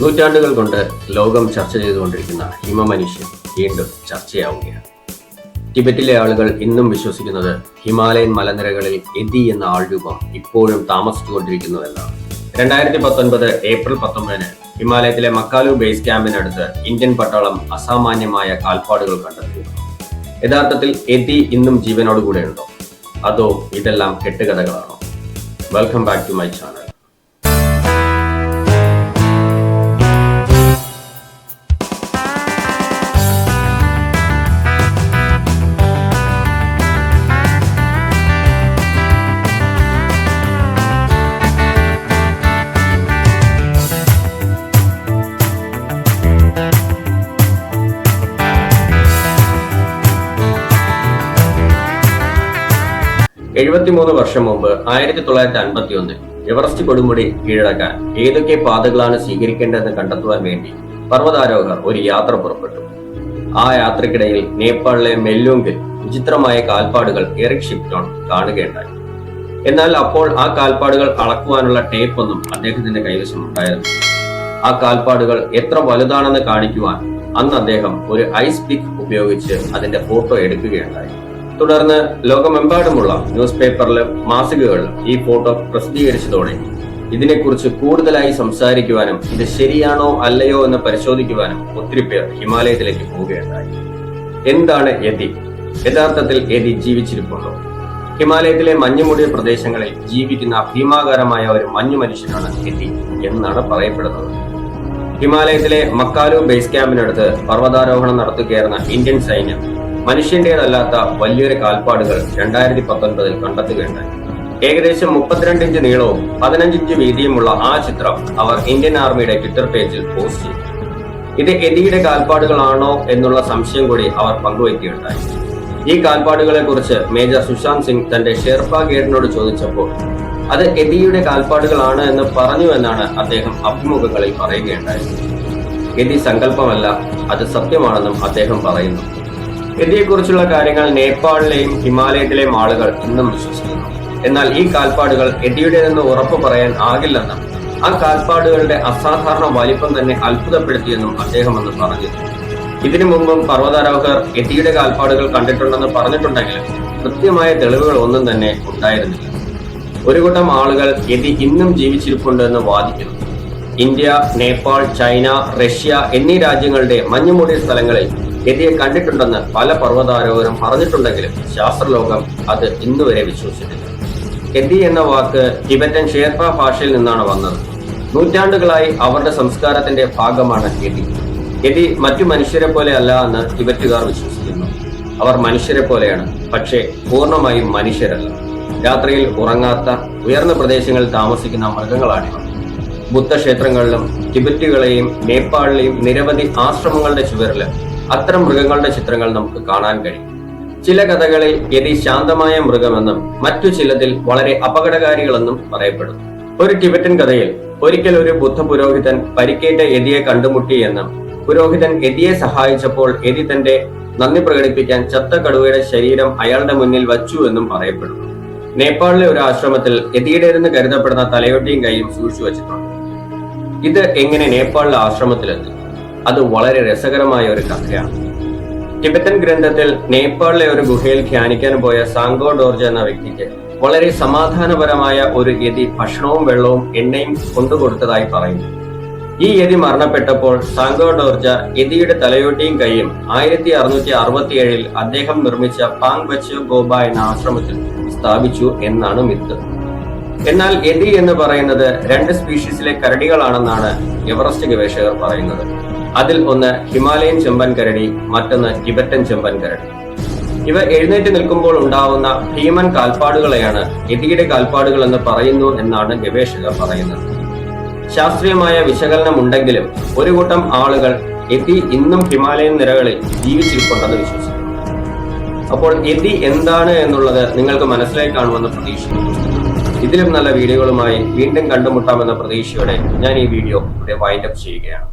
നൂറ്റാണ്ടുകൾ കൊണ്ട് ലോകം ചർച്ച ചെയ്തുകൊണ്ടിരിക്കുന്ന ഹിമമനുഷ്യൻ വീണ്ടും ചർച്ചയാവുകയാണ്. ടിബറ്റിലെ ആളുകൾ ഇന്നും വിശ്വസിക്കുന്നത് ഹിമാലയൻ മലനിരകളിൽ എതി എന്ന ആൾരൂപം ഇപ്പോഴും താമസിച്ചുകൊണ്ടിരിക്കുന്നുവെന്നാണ്. രണ്ടായിരത്തി പത്തൊൻപത് ഏപ്രിൽ പത്തൊമ്പതിന് ഹിമാലയത്തിലെ മക്കാലു ബേസ് ക്യാമ്പിനടുത്ത് ഇന്ത്യൻ പട്ടാളം അസാമാന്യമായ കാൽപ്പാടുകൾ കണ്ടെത്തിയിരുന്നു. യഥാർത്ഥത്തിൽ എതി ഇന്നും ജീവനോടുകൂടെ ഉണ്ടോ അതോ ഇതെല്ലാം കെട്ടുകഥകളാണോ? Welcome back to my channel എഴുപത്തിമൂന്ന് വർഷം മുമ്പ് ആയിരത്തി തൊള്ളായിരത്തി അൻപത്തി ഒന്നിൽ എവറസ്റ്റ് കൊടുമുടി കീഴടക്കാൻ ഏതൊക്കെ പാതകളാണ് സ്വീകരിക്കേണ്ടതെന്ന് കണ്ടെത്തുവാൻ വേണ്ടി പർവതാരോഹർ ഒരു യാത്ര പുറപ്പെട്ടു. ആ യാത്രക്കിടയിൽ നേപ്പാളിലെ മെല്ലൂങ്കിൽ വിചിത്രമായ കാൽപ്പാടുകൾ എറിക് ഷിപ്റ്റോൺ കാണുകയുണ്ടായി. എന്നാൽ അപ്പോൾ ആ കാൽപ്പാടുകൾ അളക്കുവാനുള്ള ടേപ്പ് ഒന്നും അദ്ദേഹത്തിന്റെ കൈവശം ഉണ്ടായിരുന്നു ആ കാൽപ്പാടുകൾ എത്ര വലുതാണെന്ന് കാണിക്കുവാൻ അന്ന് അദ്ദേഹം ഒരു ഐസ് പിക്ക് ഉപയോഗിച്ച് അതിന്റെ ഫോട്ടോ എടുക്കുകയുണ്ടായി. തുടർന്ന് ലോകമെമ്പാടുമുള്ള ന്യൂസ് പേപ്പറിലും മാസികകളിലും ഈ ഫോട്ടോ പ്രസിദ്ധീകരിച്ചതോടെ ഇതിനെക്കുറിച്ച് കൂടുതലായി സംസാരിക്കുവാനും ഇത് ശരിയാണോ അല്ലയോ എന്ന് പരിശോധിക്കുവാനും ഒത്തിരി പേർ ഹിമാലയത്തിലേക്ക് പോവുകയുണ്ടായി. എന്താണ് യതി യഥാർത്ഥത്തിൽ യതി ജീവിച്ചിരിപ്പുണ്ടോ ഹിമാലയത്തിലെ മഞ്ഞുമൂടിയ പ്രദേശങ്ങളിൽ ജീവിക്കുന്ന ഭീമാകാരമായ ഒരു മഞ്ഞു മനുഷ്യനാണ് യതി എന്നാണ് പറയപ്പെടുന്നത്. ഹിമാലയത്തിലെ മക്കാലു ബേസ് ക്യാമ്പിനടുത്ത് പർവതാരോഹണം നടത്തുകയായിരുന്ന ഇന്ത്യൻ സൈന്യം മനുഷ്യന്റേതല്ലാത്ത വലിയൊരു കാൽപ്പാടുകൾ രണ്ടായിരത്തി പത്തൊൻപതിൽ കണ്ടെത്തുകയുണ്ടായി. ഏകദേശം മുപ്പത്തിരണ്ട് ഇഞ്ച് നീളവും പതിനഞ്ച് ഇഞ്ച് വീതിയുമുള്ള ആ ചിത്രം അവർ ഇന്ത്യൻ ആർമിയുടെ ട്വിറ്റർ പേജിൽ പോസ്റ്റ് ചെയ്തു. ഇത് എതിയുടെ കാൽപ്പാടുകളാണോ എന്നുള്ള സംശയം കൂടി അവർ പങ്കുവയ്ക്കുകയുണ്ടായി. ഈ കാൽപ്പാടുകളെ കുറിച്ച് മേജർ സുശാന്ത് സിംഗ് തന്റെ ഷെർപ്പ ഗേഡിനോട് ചോദിച്ചപ്പോൾ അത് എതിയുടെ കാൽപ്പാടുകളാണ് എന്ന് പറഞ്ഞു എന്നാണ് അദ്ദേഹം അഭിമുഖങ്ങളിൽ പറയുകയുണ്ടായത് എതി സങ്കല്പമല്ല അത് സത്യമാണെന്നും അദ്ദേഹം പറയുന്നു. എതിയെക്കുറിച്ചുള്ള കാര്യങ്ങൾ നേപ്പാളിലെയും ഹിമാലയത്തിലെയും ആളുകൾ ഇന്നും വിശ്വസിക്കുന്നു. എന്നാൽ ഈ കാൽപ്പാടുകൾ എതിയുടേതെന്ന് ഉറപ്പു പറയാൻ ആകില്ലെന്നും ആ കാൽപ്പാടുകളുടെ അസാധാരണ വലിപ്പം തന്നെ അത്ഭുതപ്പെടുത്തിയെന്നും അദ്ദേഹം അന്ന് പറഞ്ഞു. ഇതിനു മുമ്പും പർവതാരോഹകർ എതിയുടെ കാൽപ്പാടുകൾ കണ്ടിട്ടുണ്ടെന്ന് പറഞ്ഞിട്ടുണ്ടെങ്കിലും കൃത്യമായ തെളിവുകൾ ഒന്നും തന്നെ ഉണ്ടായിരുന്നില്ല. ഒരു കൂട്ടം ആളുകൾ എതി ഇന്നും ജീവിച്ചിരിപ്പുണ്ടെന്ന് വാദിക്കുന്നു. ഇന്ത്യ നേപ്പാൾ ചൈന റഷ്യ എന്നീ രാജ്യങ്ങളുടെ മഞ്ഞുമൂടിയ സ്ഥലങ്ങളിൽ യതിയെ കണ്ടിട്ടുണ്ടെന്ന് പല പർവതാരോഹരും പറഞ്ഞിട്ടുണ്ടെങ്കിലും ശാസ്ത്രലോകം അത് ഇന്നുവരെ വിശ്വസിച്ചിട്ടില്ല. കെന്തി എന്ന വാക്ക് ടിബറ്റൻ ഷേർപ്പ ഭാഷയിൽ നിന്നാണ് വന്നത്. നൂറ്റാണ്ടുകളായി അവരുടെ സംസ്കാരത്തിന്റെ ഭാഗമാണ് കെതി കെതി മറ്റു മനുഷ്യരെ പോലെ അല്ല എന്ന് ടിബറ്റുകാർ വിശ്വസിക്കുന്നു. അവർ മനുഷ്യരെ പോലെയാണ് പക്ഷേ പൂർണമായും മനുഷ്യരല്ല. രാത്രിയിൽ ഉറങ്ങാത്ത ഉയർന്ന പ്രദേശങ്ങളിൽ താമസിക്കുന്ന മൃഗങ്ങളാണിവ. ബുദ്ധക്ഷേത്രങ്ങളിലും ടിബറ്റുകളെയും നേപ്പാളിലെയും നിരവധി ആശ്രമങ്ങളുടെ ചുവരിൽ അത്തരം മൃഗങ്ങളുടെ ചിത്രങ്ങൾ നമുക്ക് കാണാൻ കഴിയും. ചില കഥകളിൽ യതി ശാന്തമായ മൃഗമെന്നും മറ്റു ചിലതിൽ വളരെ അപകടകാരികളെന്നും പറയപ്പെടുന്നു. ഒരു ടിബറ്റൻ കഥയിൽ ഒരിക്കൽ ഒരു ബുദ്ധ പുരോഹിതൻ പരിക്കേറ്റ യതിയെ കണ്ടുമുട്ടി എന്നും പുരോഹിതൻ യതിയെ സഹായിച്ചപ്പോൾ യതി തന്റെ നന്ദി പ്രകടിപ്പിക്കാൻ ചത്ത കടുവയുടെ ശരീരം അയാളുടെ മുന്നിൽ വച്ചു എന്നും പറയപ്പെടുന്നു. നേപ്പാളിലെ ഒരു ആശ്രമത്തിൽ യതിയുടേതെന്ന് കരുതപ്പെടുന്ന തലയോട്ടിയും കൈയും സൂക്ഷിച്ചു വച്ചിട്ടുണ്ട്. ഇത് എങ്ങനെ നേപ്പാളിലെ ആശ്രമത്തിലെത്തി? അത് വളരെ രസകരമായ ഒരു കഥയാണ്. ടിബറ്റൻ ഗ്രന്ഥത്തിൽ നേപ്പാളിലെ ഒരു ഗുഹയിൽ ധ്യാനിക്കാൻ പോയ സാങ്കോ ഡോർജ എന്ന വ്യക്തിക്ക് വളരെ സമാധാനപരമായ ഒരു യതി ഭക്ഷണവും വെള്ളവും എണ്ണയും കൊണ്ടുകൊടുത്തതായി പറയുന്നു. ഈ യതി മരണപ്പെട്ടപ്പോൾ സാങ്കോ ഡോർജ യതിയുടെ തലയോട്ടിയും കൈയും ആയിരത്തി അറുന്നൂറ്റി അറുപത്തി ഏഴിൽ അദ്ദേഹം നിർമ്മിച്ച പാങ് ബച്ചു ഗോബ എന്ന ആശ്രമത്തിൽ സ്ഥാപിച്ചു എന്നാണ് മിത്ത്. എന്നാൽ എലി എന്ന് പറയുന്നത് രണ്ട് സ്പീഷീസിലെ കരടികളാണെന്നാണ് എവറസ്റ്റ് ഗവേഷകർ പറയുന്നത്. അതിൽ ഒന്ന് ഹിമാലയൻ ചെമ്പൻ കരടി മറ്റൊന്ന് ടിബറ്റൻ ചെമ്പൻ കരടി. ഇവ എഴുന്നേറ്റ് നിൽക്കുമ്പോൾ ഉണ്ടാവുന്ന ഭീമൻ കാൽപ്പാടുകളെയാണ് എലിയുടെ കാൽപ്പാടുകൾ എന്ന് പറയുന്നു എന്നാണ് ഗവേഷകർ പറയുന്നത്. ശാസ്ത്രീയമായ വിശകലനം ഉണ്ടെങ്കിലും ഒരു കൂട്ടം ആളുകൾ എതി ഇന്നും ഹിമാലയൻ നിരകളിൽ ജീവിച്ചിരിപ്പുണ്ടെന്ന് വിശ്വസിക്കുന്നു. അപ്പോൾ എതി എന്താണ് എന്നുള്ളത് നിങ്ങൾക്ക് മനസ്സിലായി കാണുമെന്ന് പ്രതീക്ഷിക്കുന്നു. ഇതിലും നല്ല വീഡിയോകളുമായി വീണ്ടും കണ്ടുമുട്ടാമെന്ന പ്രതീക്ഷയോടെ ഞാൻ ഈ വീഡിയോ ഇവിടെ വൈൻഡപ്പ് ചെയ്യുകയാണ്.